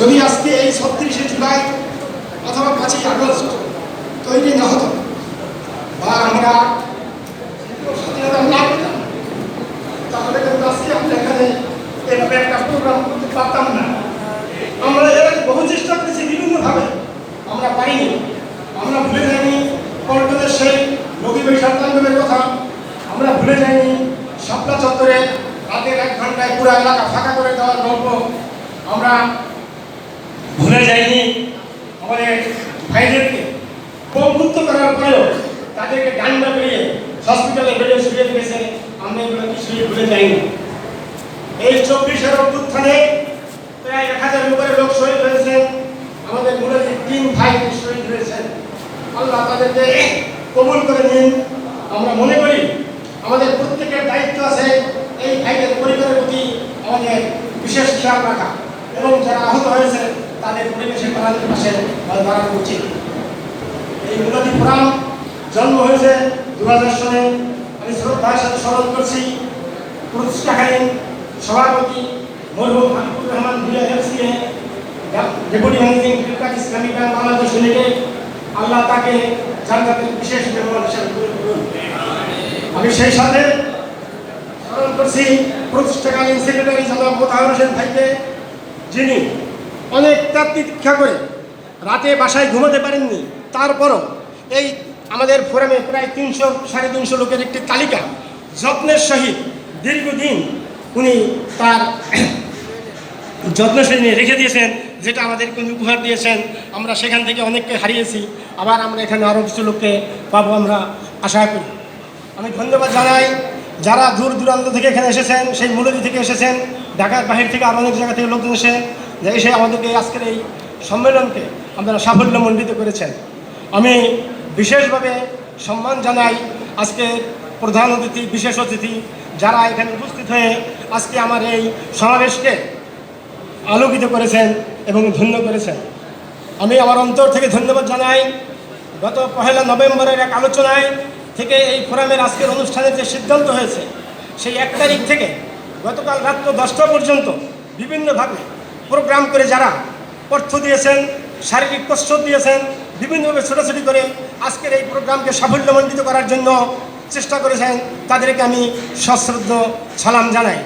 যদি আজকে এই ছত্রিশে জুলাই অথবা পাঁচই আগস্ট তৈরি না হতো, বা আমরা স্বাধীনতা না পেতাম তাহলে কিন্তু আজকে আমরা এখানে এভাবে একটা প্রোগ্রাম করতে পারতাম না। আমরা এর বহু চেষ্টা করেছি, বিভিন্নভাবে আমরা পাইনি। আমরা ভুলে যাইনি পল্টনের সেই রবি বৈশাখ আন্দোলনের কথা। আমরা ভুলে যাইনি শাপলা চত্বরে রাতের এক ঘন্টায় পুরো এলাকা ফাঁকা করে দেওয়ার গল্প। আমরা ভুলে যাইনি। আমাদের ভাইদেরকে পঙ্গুত্ব করার পরেও তাদেরকে ডান্ডা পেরিয়ে হসপিটালে বেডে শুয়ে দিয়েছে আমরা এগুলো কিছুই ভুলে যাইনি? এই চব্বিশের অভ্যুত্থানে প্রায় এক হাজার উপরে লোক শহীদ হয়েছেন। আমাদের মূলত তিন ভাই শহীদ হয়েছেন। আল্লাহ তাদেরকে কবুল করে নিন। আমরা মনে করি আমাদের প্রত্যেকের দায়িত্ব আছে এই ভাইদের পরিবারের প্রতি আমাদের বিশেষ খেয়াল রাখা। এবং যারা আহত হয়েছে তাদের তাদের পাশে দাঁড়ানো উচিত এই মুলাদি পুরাণ জন্ম হয়েছে দু হাজার সালে। আমি শ্রদ্ধার সাথে স্মরণ করছি। প্রতিষ্ঠাকালীন সভাপতি মরহুম হাবিবুর রহমান ভুলিয়া এফসিএ ডেপুটি ম্যানেজিং ফিল্কার ইসলামী ব্যাংক বাংলাদেশ লিমিটেড। আল্লাহ তাকে জান্নাতের বিশেষ মেহমান হিসেবে আমি সেই সাথে স্মরণ করছি প্রতিষ্ঠাকালীন সেক্রেটারি জনাব মোতাহার হোসেন ভাইকে, যিনি অনেক ত্যাগ দীক্ষা করে রাতে বাসায় ঘুমাতে পারেননি। তারপরও এই আমাদের ফোরামে প্রায় তিনশো, সাড়ে তিনশো লোকের একটি তালিকা যত্নের সহিত দীর্ঘদিন উনি তার যত্ন নিয়ে রেখে দিয়েছেন, যেটা আমাদেরকে উনি উপহার দিয়েছেন। আমরা সেখান থেকে অনেককে হারিয়েছি। আবার আমরা এখানে আরও কিছু লোককে পাবো আমরা আশা করি। আমি ধন্যবাদ জানাই যারা দূর দূরান্ত থেকে এখানে এসেছেন, সেই মূলদি থেকে এসেছেন, ঢাকার বাহির থেকে আরও অনেক জায়গা থেকে লোকজন এসে যে এসে আমাদেরকে আজকের এই সম্মেলনকে আপনারা সাফল্যমণ্ডিত করেছেন। আমি বিশেষভাবে সম্মান জানাই আজকে প্রধান অতিথি, বিশেষ অতিথি, যারা এখানে উপস্থিত হয়ে আজকে আমার এই সমাবেশকে আলোকিত করেছেন এবং ধন্য করেছেন। আমি আমার অন্তর থেকে ধন্যবাদ জানাই। গত পহেলা নভেম্বরের এক আলোচনায় থেকে এই ফোরামের আজকের অনুষ্ঠানের যে সিদ্ধান্ত হয়েছে, সেই এক তারিখ থেকে গতকাল রাত্র দশটা পর্যন্ত বিভিন্নভাবে প্রোগ্রাম করে যারা অর্থ দিয়েছেন, শারীরিক কষ্ট দিয়েছেন, বিভিন্নভাবে ছোটাছুটি করে আজকের এই প্রোগ্রামকে সাফল্যমণ্ডিত করার জন্য চেষ্টা করেছেন, তাদেরকে আমি সশ্রদ্ধ সালাম জানাই।